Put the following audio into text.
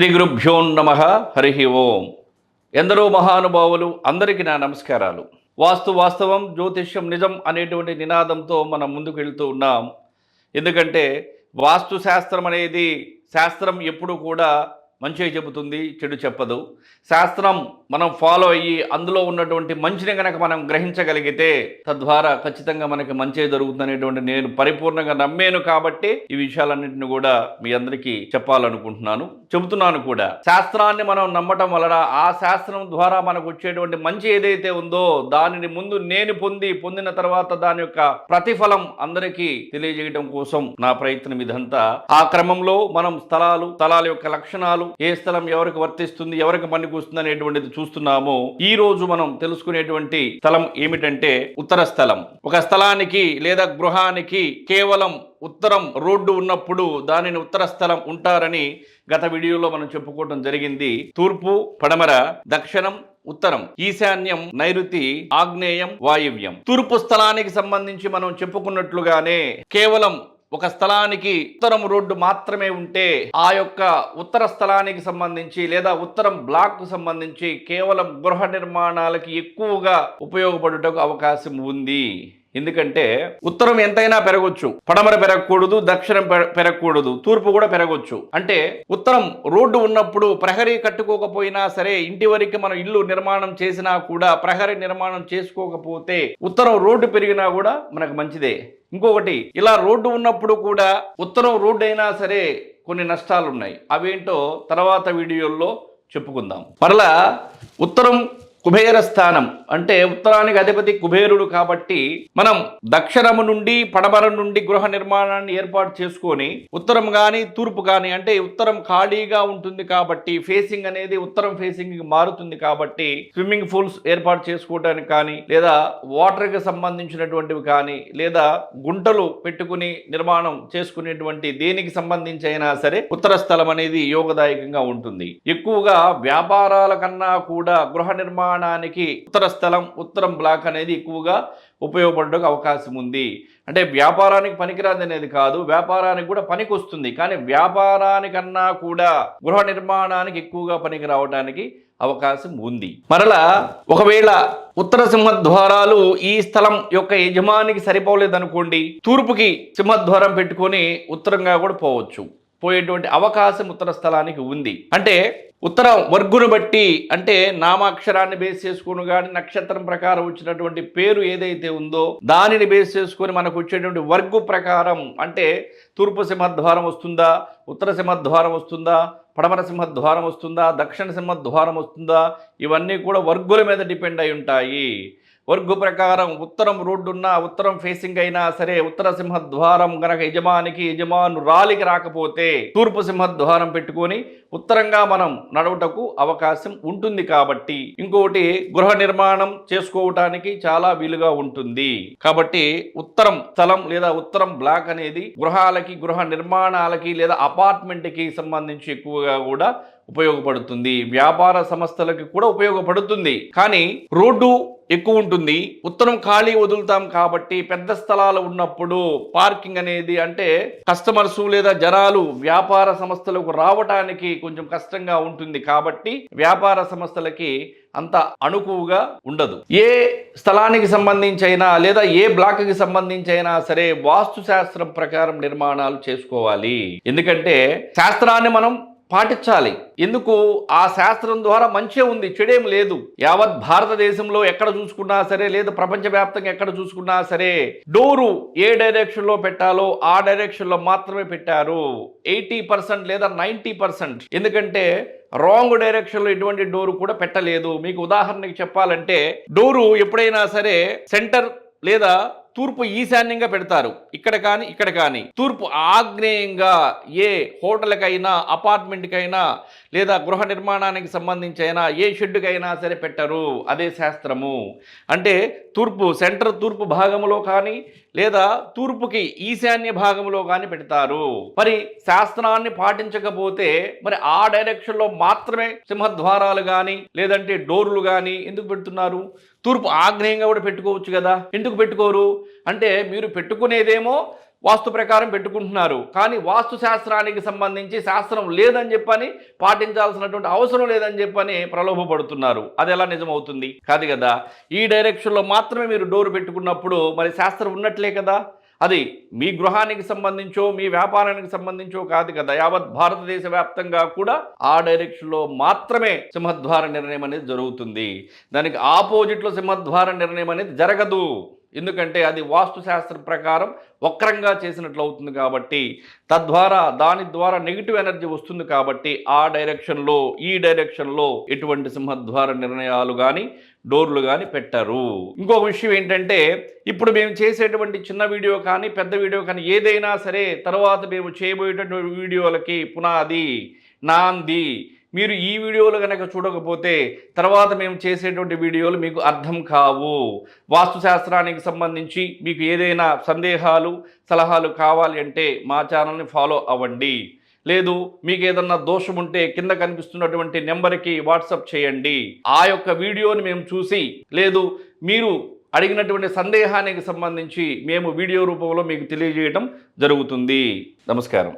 శ్రీ గురుభ్యో నమ హరి ఓం. ఎందరో మహానుభావులు అందరికీ నా నమస్కారాలు. వాస్తు వాస్తవం జ్యోతిష్యం నిజం అనేటువంటి నినాదంతో మనం ముందుకు వెళ్తూ ఉన్నాం. ఎందుకంటే వాస్తు శాస్త్రం అనేది శాస్త్రం ఎప్పుడు కూడా మంచి చెబుతుంది చెడు చెప్పదు. శాస్త్రం మనం ఫాలో అయ్యి అందులో ఉన్నటువంటి మంచిని కనుక మనం గ్రహించగలిగితే తద్వారా ఖచ్చితంగా మనకి మంచి జరుగుతుందనేటువంటి నేను పరిపూర్ణంగా నమ్మాను కాబట్టి ఈ విషయాలన్నింటిని కూడా మీ అందరికీ చెప్పాలనుకుంటున్నాను చెబుతున్నాను కూడా. శాస్త్రాన్ని మనం నమ్మటం వలన ఆ శాస్త్రం ద్వారా మనకు వచ్చేటువంటి మంచి ఏదైతే ఉందో దానిని ముందు నేను పొంది పొందిన తర్వాత దాని యొక్క ప్రతిఫలం అందరికీ తెలియజేయడం కోసం నా ప్రయత్నం ఇదంతా. ఆ క్రమంలో మనం స్థలాలు స్థలాల యొక్క లక్షణాలు ఏ స్థలం ఎవరికి వర్తిస్తుంది ఎవరికి పనికొస్తుంది అనేటువంటిది చూస్తున్నాము. ఈ రోజు మనం తెలుసుకునేటువంటి స్థలం ఏమిటంటే ఉత్తర స్థలం. ఒక స్థలానికి లేదా గృహానికి కేవలం ఉత్తరం రోడ్డు ఉన్నప్పుడు దానిని ఉత్తర స్థలం ఉంటారని గత వీడియోలో మనం చెప్పుకోవడం జరిగింది. తూర్పు పడమర దక్షిణం ఉత్తరం. ఈశాన్యం నైరుతి ఆగ్నేయం వాయువ్యం. తూర్పు స్థలానికి సంబంధించి మనం చెప్పుకున్నట్లుగానే కేవలం ఒక స్థలానికి ఉత్తరం రోడ్డు మాత్రమే ఉంటే ఆ యొక్క ఉత్తర స్థలానికి సంబంధించి లేదా ఉత్తరం బ్లాక్కు సంబంధించి కేవలం గృహ నిర్మాణాలకి ఎక్కువగా ఉపయోగపడుటకు అవకాశం ఉంది. ఎందుకంటే ఉత్తరం ఎంతైనా పెరగొచ్చు పడమర పెరగకూడదు దక్షిణం పెరగకూడదు తూర్పు కూడా పెరగొచ్చు. అంటే ఉత్తరం రోడ్డు ఉన్నప్పుడు ప్రహరీ కట్టుకోకపోయినా సరే ఇంటి వరకు మనం ఇల్లు నిర్మాణం చేసినా కూడా ప్రహరీ నిర్మాణం చేసుకోకపోతే ఉత్తరం రోడ్డు పెరిగినా కూడా మనకు మంచిదే. ఇంకొకటి ఇలా రోడ్డు ఉన్నప్పుడు కూడా ఉత్తరం రోడ్డు అయినా సరే కొన్ని నష్టాలు ఉన్నాయి అవేంటో తర్వాత వీడియోల్లో చెప్పుకుందాం. మరలా ఉత్తరం కుబేర స్థానం అంటే ఉత్తరానికి అధిపతి కుబేరుడు కాబట్టి మనం దక్షిణము నుండి పడమర నుండి గృహ నిర్మాణాన్ని ఏర్పాటు చేసుకొని ఉత్తరం కానీ తూర్పు కానీ అంటే ఉత్తరం ఖాళీగా ఉంటుంది కాబట్టి ఫేసింగ్ అనేది ఉత్తరం ఫేసింగ్ మారుతుంది కాబట్టి స్విమ్మింగ్ పూల్స్ ఏర్పాటు చేసుకోవడానికి కానీ లేదా వాటర్కి సంబంధించినటువంటివి కానీ లేదా గుంటలు పెట్టుకుని నిర్మాణం చేసుకునేటువంటి దేనికి సంబంధించి అయినా సరే ఉత్తర స్థలం అనేది యోగదాయకంగా ఉంటుంది. ఎక్కువగా వ్యాపారాల కన్నా కూడా గృహ నిర్మాణానికి ఉత్తర స్థలం ఉత్తరం బ్లాక్ అనేది ఎక్కువగా ఉపయోగపడడానికి అవకాశం ఉంది. అంటే వ్యాపారానికి పనికిరాదు అనేది కాదు వ్యాపారానికి కూడా పనికి వస్తుంది. కానీ వ్యాపారానికన్నా కూడా గృహ నిర్మాణానికి ఎక్కువగా పనికి రావడానికి అవకాశం ఉంది. మరలా ఒకవేళ ఉత్తర సింహద్వారాలు ఈ స్థలం యొక్క యజమానికి సరిపోలేదనుకోండి తూర్పుకి సింహద్వారం పెట్టుకొని ఉత్తరంగా కూడా పోవచ్చు. పోయేటువంటి అవకాశం ఉత్తర స్థలానికి ఉంది. అంటే ఉత్తర వర్గును బట్టి అంటే నామాక్షరాన్ని బేస్ చేసుకుని కానీ నక్షత్రం ప్రకారం వచ్చినటువంటి పేరు ఏదైతే ఉందో దానిని బేస్ చేసుకొని మనకు వచ్చేటువంటి వర్గు ప్రకారం అంటే తూర్పు సింహద్వారం వస్తుందా ఉత్తర సింహద్వారం వస్తుందా పడమర సింహద్వారం వస్తుందా దక్షిణ సింహద్వారం వస్తుందా ఇవన్నీ కూడా వర్గుల మీద డిపెండ్ అయి ఉంటాయి. వర్గు ప్రకారం ఉత్తరం రోడ్డున్నా ఉత్తరం ఫేసింగ్ అయినా సరే ఉత్తర సింహద్వారం గనక యజమానికి యజమాను రాలికి రాకపోతే తూర్పు సింహద్వారం పెట్టుకొని ఉత్తరంగా మనం నడవటకు అవకాశం ఉంటుంది కాబట్టి ఇంకొకటి గృహ నిర్మాణం చేసుకోవటానికి చాలా వీలుగా ఉంటుంది. కాబట్టి ఉత్తరం స్థలం లేదా ఉత్తరం బ్లాక్ అనేది గృహాలకి గృహ నిర్మాణాలకి లేదా అపార్ట్మెంట్కి సంబంధించి ఎక్కువగా కూడా ఉపయోగపడుతుంది. వ్యాపార సంస్థలకి కూడా ఉపయోగపడుతుంది. కానీ రోడ్డు ఎక్కువ ఉంటుంది ఉత్తరం ఖాళీ వదులుతాం కాబట్టి పెద్ద స్థలాలు ఉన్నప్పుడు పార్కింగ్ అనేది అంటే కస్టమర్స్ లేదా జనాలు వ్యాపార సంస్థలకు రావటానికి కొంచెం కష్టంగా ఉంటుంది కాబట్టి వ్యాపార సంస్థలకి అంత అనుకువగా ఉండదు. ఏ స్థలానికి సంబంధించి అయినా లేదా ఏ బ్లాక్కి సంబంధించి అయినా సరే వాస్తు శాస్త్రం ప్రకారం నిర్మాణాలు చేసుకోవాలి. ఎందుకంటే శాస్త్రాన్ని మనం పాటించాలి. ఎందుకు? ఆ శాస్త్రం ద్వారా మంచే ఉంది చెడేం లేదు. యావత్ భారతదేశంలో ఎక్కడ చూసుకున్నా సరే లేదు ప్రపంచవ్యాప్తంగా ఎక్కడ చూసుకున్నా సరే డోరు ఏ డైరెక్షన్లో పెట్టాలో ఆ డైరెక్షన్లో మాత్రమే పెట్టారు. ఎయిటీ పర్సెంట్ లేదా నైంటీ పర్సెంట్. ఎందుకంటే రాంగ్ డైరెక్షన్లో ఎటువంటి డోరు కూడా పెట్టలేదు. మీకు ఉదాహరణకి చెప్పాలంటే డోరు ఎప్పుడైనా సరే సెంటర్ లేదా తూర్పు ఈశాన్యంగా పెడతారు. ఇక్కడ కానీ ఇక్కడ కానీ. తూర్పు ఆగ్నేయంగా ఏ హోటల్కైనా అపార్ట్మెంట్కైనా లేదా గృహ నిర్మాణానికి సంబంధించి అయినా ఏ షెడ్డుకైనా సరే పెట్టరు. అదే శాస్త్రము. అంటే తూర్పు సెంటర్ తూర్పు భాగంలో కానీ లేదా తూర్పుకి ఈశాన్య భాగంలో కానీ పెడతారు. మరి శాస్త్రాన్ని పాటించకపోతే మరి ఆ డైరెక్షన్లో మాత్రమే సింహద్వారాలు కానీ లేదంటే డోర్లు కానీ ఎందుకు పెడుతున్నారు? తూర్పు ఆగ్నేయంగా కూడా పెట్టుకోవచ్చు కదా. ఎందుకు పెట్టుకోరు? అంటే మీరు పెట్టుకునేదేమో వాస్తు ప్రకారం పెట్టుకుంటున్నారు. కానీ వాస్తు శాస్త్రానికి సంబంధించి శాస్త్రం లేదని చెప్పని పాటించాల్సినటువంటి అవసరం లేదని చెప్పని ప్రలోభపడుతున్నారు. అది ఎలా నిజమవుతుంది? కాదు కదా. ఈ డైరెక్షన్లో మాత్రమే మీరు డోర్ పెట్టుకున్నప్పుడు మరి శాస్త్రం ఉన్నట్లే కదా? అది మీ గృహానికి సంబంధించో మీ వ్యాపారానికి సంబంధించో కాదు కదా. యావత్ భారతదేశ వ్యాప్తంగా కూడా ఆ డైరెక్షన్లో మాత్రమే సింహద్వార నిర్ణయం అనేది జరుగుతుంది. దానికి ఆపోజిట్లో సింహద్వార నిర్ణయం అనేది జరగదు. ఎందుకంటే అది వాస్తు శాస్త్రం ప్రకారం వక్రంగా చేసినట్లు అవుతుంది కాబట్టి తద్వారా దాని ద్వారా నెగిటివ్ ఎనర్జీ వస్తుంది కాబట్టి ఆ డైరెక్షన్లో ఈ డైరెక్షన్లో ఎటువంటి సింహద్వార నిర్ణయాలు కానీ డోర్లు కానీ పెట్టరు. ఇంకొక విషయం ఏంటంటే ఇప్పుడు మేము చేసేటువంటి చిన్న వీడియో కానీ పెద్ద వీడియో కానీ ఏదైనా సరే తర్వాత మేము చేయబోయేటటువంటి వీడియోలకి పునాది నాంది మీరు ఈ వీడియోలు కనుక చూడకపోతే తర్వాత మేము చేసేటువంటి వీడియోలు మీకు అర్థం కావు. వాస్తుశాస్త్రానికి సంబంధించి మీకు ఏదైనా సందేహాలు సలహాలు కావాలి అంటే మా ఛానల్ని ఫాలో అవ్వండి. లేదు మీకు ఏదన్నా దోషం ఉంటే కింద కనిపిస్తున్నటువంటి నెంబర్కి వాట్సప్ చేయండి. ఆ యొక్క వీడియోని మేము చూసి లేదు మీరు అడిగినటువంటి సందేహానికి సంబంధించి మేము వీడియో రూపంలో మీకు తెలియజేయడం జరుగుతుంది. నమస్కారం.